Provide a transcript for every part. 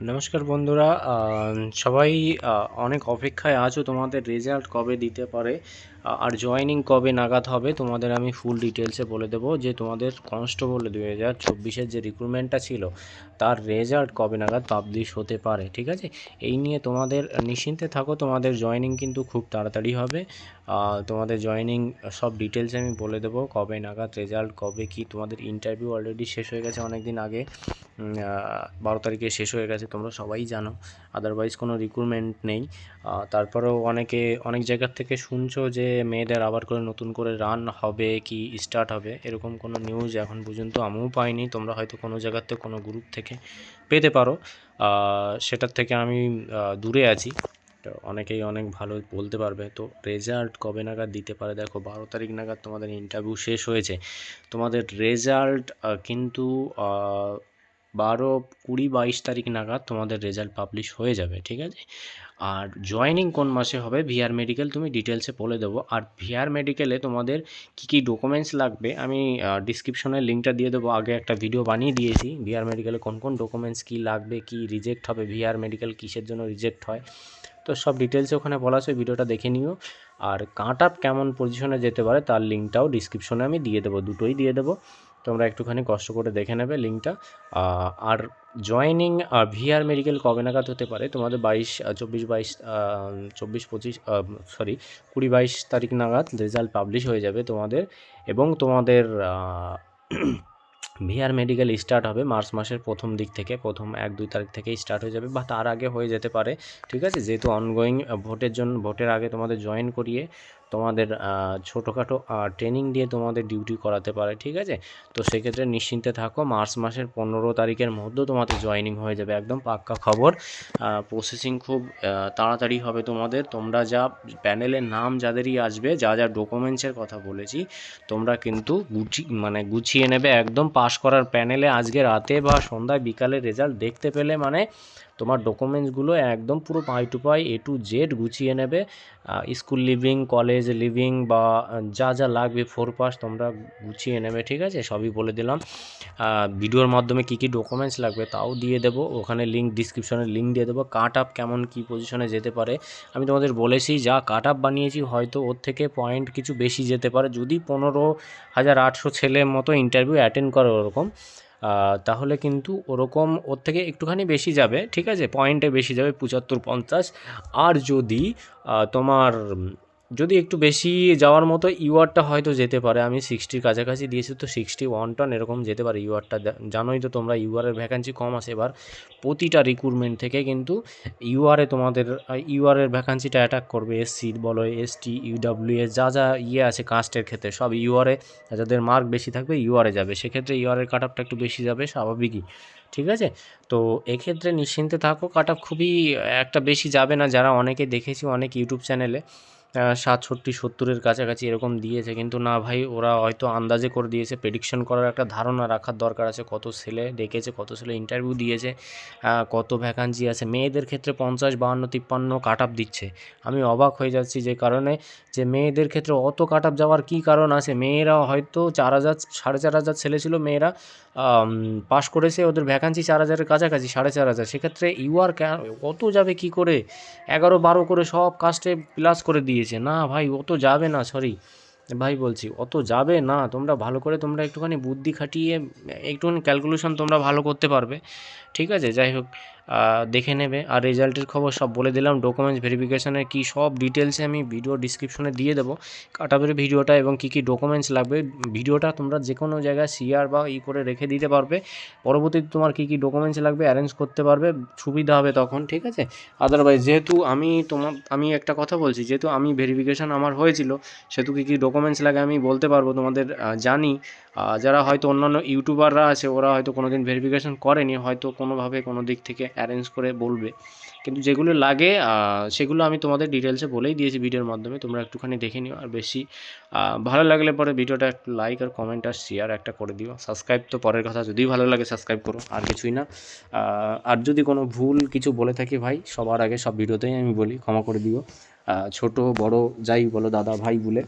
নমস্কার বন্ধুরা সবাই অনেক অপেক্ষায় আছো তোমাদের রেজাল্ট কবে দিতে পারে আর জয়েনিং কবে নাগাদ হবে তোমাদের আমি ফুল ডিটেলসে বলে দেবো। যে তোমাদের কনস্টেবল দুই হাজার চব্বিশের যে রিক্রুটমেন্টটা ছিল, তার রেজাল্ট কবে নাগাদ পাবলিশ হতে পারে, ঠিক আছে? এই নিয়ে তোমাদের নিশ্চিন্তে থাকো, তোমাদের জয়েনিং কিন্তু খুব তাড়াতাড়ি হবে। তোমাদের জয়েনিং সব ডিটেলস আমি বলে দেবো কবে নাগাদ রেজাল্ট কবে কি, তোমাদের ইন্টারভিউ অলরেডি শেষ হয়ে গেছে অনেক দিন আগে। বারো তারিখে শেষ হয়ে গেছে, তোমরা সবাই জানো। আদারওয়াইজ কোনো রিক্রুটমেন্ট নেই। তারপরেও অনেকে, অনেক জায়গার থেকে শুনছো যে মেয়েদের আবার করে নতুন করে রান হবে কি স্টার্ট হবে, এরকম কোনো নিউজ এখন পর্যন্ত আমিও পাইনি। তোমরা হয়তো কোনো জায়গার থেকে, কোনো গ্রুপ থেকে পেতে পারো। সেটার থেকে আমি দূরে আছি। অনেকেই অনেক ভালো বলতে পারবে। তো রেজাল্ট কবে নাগাদ দিতে পারে? দেখো, বারো তারিখ নাগাদ তোমাদের ইন্টারভিউ শেষ হয়েছে। তোমাদের রেজাল্ট কিন্তু বারো কুড়ি বাইশ তারিখ নাগাদ তোমাদের রেজাল্ট পাবলিশ হয়ে যাবে, ঠিক আছে? আর জয়েনিং কোন মাসে হবে? ভিআর মেডিকেল তুমি ডিটেলসে বলে দেবো। আর ভিআর মেডিকেলে তোমাদের কী কী ডকুমেন্টস লাগবে? আমি ডিসক্রিপশনে লিঙ্কটা দিয়ে দেবো। আগে একটা ভিডিও বানিয়ে দিয়েছি। ভিআর মেডিকেলে কোন কোন ডকুমেন্টস কী লাগবে, কী রিজেক্ট হবে? ভিআর মেডিকেল কিসের জন্য রিজেক্ট হয়? তো সব ডিটেলসে ওখানে বলা আছে। ভিডিওটা দেখে নিও। আর কাট কেমন পজিশনে যেতে পারে তার লিঙ্কটাও ডিসক্রিপশনে আমি দিয়ে দেবো, দুটোই দিয়ে দেবো। তোমরা একটুখানি কষ্ট করে দেখে নেবে লিঙ্কটা আর জয়েনিং ভিআর মেডিকেল কবে নাগাদ হতে পারে? তোমাদের বাইশ চব্বিশ বাইশ চব্বিশ পঁচিশ সরি কুড়ি বাইশ তারিখ নাগাদ রেজাল্ট পাবলিশ হয়ে যাবে তোমাদের। এবং তোমাদের ভিআর মেডিকেল স্টার্ট হবে মার্চ মাসের প্রথম দিক থেকে, প্রথম এক, দুই তারিখ থেকে স্টার্ট হয়ে যাবে বা তার আগে হয়ে যেতে পারে। ঠিক আছে? যেহেতু অনগোয়িং ভোটের জন্য, ভোটের আগে তোমাদের জয়েন করিয়ে তোমাদের ছোটোখাটো ট্রেনিং দিয়ে তোমাদের ডিউটি করাতে পারে, ঠিক আছে? তো সেক্ষেত্রে নিশ্চিন্তে থাকো, মার্চ মাসের পনেরো তারিখের মধ্যে তোমাদের জয়েনিং হয়ে যাবে, একদম পাক্কা খবর। প্রসেসিং খুব তাড়াতাড়ি হবে তোমাদের। তোমরা যা প্যানেলের নাম যাদেরই আসবে, যা যা ডকুমেন্টসের কথা বলেছি, তোমরা কিন্তু গুছি মানে গুছিয়ে নেবে, একদম পাস করার প্যানেলে আজকে রাতে বা সন্ধ্যায় বিকালে রেজাল্ট দেখতে পেলে মানে তোমার ডকুমেন্টসগুলো একদম পুরো পাই টু পাই এ টু জেড গুছিয়ে নেবে। স্কুল লিভিং কলেজ লিভিং বা যা যা লাগবে ফোর পাস তোমরা গুছিয়ে নেবে, ঠিক আছে? সবই বলে দিলাম। ভিডিওর মাধ্যমে কী কী ডকুমেন্টস লাগবে তাও দিয়ে দেবো। ওখানে লিঙ্ক ডিসক্রিপশনে লিঙ্ক দিয়ে দেবো। কাট আপ কেমন কী পজিশনে যেতে পারে। আমি তোমাদের বলেছি, যা কাট আপ বানিয়েছি, হয়তো ওর থেকে পয়েন্ট কিছু বেশি যেতে পারে। যদি পনেরো হাজার আটশো ছেলের মতো ইন্টারভিউ অ্যাটেন্ড করে ওরকম তাহলে কিন্তু ওরকম ওর থেকে একটুখানি বেশি যাবে, ঠিক আছে? পয়েন্টে বেশি যাবে, পঁচাত্তর, পঞ্চাশ। আর যদি তোমার যদি একটু বেশি যাওয়ার মতো ইউআরটা হয়তো যেতে পারে, আমি সিক্সটির কাছাকাছি দিয়েছি তো সিক্সটি ওয়ান টন এরকম যেতে পারে ইউআরটা জানোই তো তোমরা ইউআরের ভ্যাকান্সি কম আছে। এবার প্রতিটা রিক্রুটমেন্ট থেকে কিন্তু ইউআরে তোমাদের ইউআরের ভ্যাকান্সিটা অ্যাটাক করবে। এসসি বলো এসটি ইউডাব্লিউএস যা যা ইয়ে আছে কাস্টের ক্ষেত্রে, সব ইউআরএ যাদের মার্ক বেশি থাকবে ইউআরএ যাবে। সেক্ষেত্রে ইউআরের কাট আপটা একটু বেশি যাবে, স্বাভাবিকই। ঠিক আছে? তো এক্ষেত্রে নিশ্চিন্তে থাকো কাট আপ খুবই একটা বেশি যাবে না। যারা অনেকে দেখেছি, অনেক ইউটিউব চ্যানেলে সাতষট্টি, সত্তরের কাছাকাছি এরকম দিয়েছে। কিন্তু না ভাই, ওরা হয়তো আন্দাজে করে দিয়েছে। প্রেডিকশন করার একটা ধারণা রাখার দরকার আছে। কত ছেলে ডেকেছে, কত ছেলে ইন্টারভিউ দিয়েছে কত ভ্যাকান্সি আছে। মেয়েদের ক্ষেত্রে পঞ্চাশ, বাহান্ন, তিপ্পান্ন কাট আপ দিচ্ছে। আমি অবাক হয়ে যাচ্ছি যে কারণে যে মেয়েদের ক্ষেত্রে অত কাট আপ যাওয়ার কী কারণ আছে? মেয়েরা হয়তো চার হাজার, সাড়ে চার হাজার ছেলে ছিল, মেয়েরা পাশ করেছে, ওদের ভ্যাকান্সি চার হাজারের কাছাকাছি, সাড়ে চার হাজার। সেক্ষেত্রে ইউআর অত যাবে কি করে? এগারো, বারো করে সব কাস্টে প্লাস করে দিয়েছে। না ভাই, অত যাবে না সরি ভাই বলছি, অত যাবে না। তোমরা ভালো করে, তোমরা একটুখানি বুদ্ধি খাটিয়ে, একটুখানি ক্যালকুলেশন তোমরা ভালো করতে পারবে। ঠিক আছে? যাই হোক। দেখে নেবে। আর রেজাল্টের খবর সব বলে দিলাম। ডকুমেন্টস ভেরিফিকেশনের কি সব ডিটেলসে আমি ভিডিও ডিসক্রিপশনে দিয়ে দেবো। কাটাবের ভিডিওটা এবং কী কী ডকুমেন্টস লাগবে ভিডিওটা তোমরা যে কোনো জায়গায় শেয়ার বা ই করে রেখে দিতে পারবে। পরবর্তীতে তোমার কী কী ডকুমেন্টস লাগবে অ্যারেঞ্জ করতে পারবে, সুবিধা হবে তখন, ঠিক আছে? আদারওয়াইজ যেহেতু আমি তোমার আমি একটা কথা বলছি, যেহেতু আমি ভেরিফিকেশান আমার হয়েছিল, সেহেতু কী কী ডকুমেন্টস লাগে আমি বলতে পারব তোমাদের জানি। যারা হয়তো অন্যান্য ইউটিউবাররা আছে, ওরা হয়তো কোনো দিন ভেরিফিকেশান করেনি, হয়তো কোনোভাবে কোনো দিক থেকে অ্যারেঞ্জ করে বলবে। কিন্তু যেগুলো লাগে সেগুলো আমি তোমাদের ডিটেলসে বলেই দিয়েছি ভিডিওর মাধ্যমে, তোমরা একটুখানি দেখে নিও। আর বেশি ভালো লাগলে পরে ভিডিওটা একটু লাইক আর কমেন্ট আর শেয়ার একটা করে দিও। সাবস্ক্রাইব তো পরের কথা যদি ভালো লাগে সাবস্ক্রাইব করো, আর কিছুই না। আর যদি কোনো ভুল কিছু বলে থাকি ভাই, সবার আগে সব ভিডিওতেই আমি বলি, ক্ষমা করে দিও। ছোট, বড়, যাই বলো, দাদা, ভাই বলে।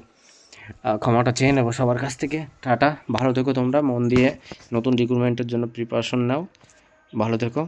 ক্ষমাটা চেয়ে নেব সবার কাছ থেকে। টাটা, ভালো থেকো তোমরা, মন দিয়ে নতুন রিক্রুটমেন্টের জন্য প্রিপারেশন নাও। ভালো থেকো।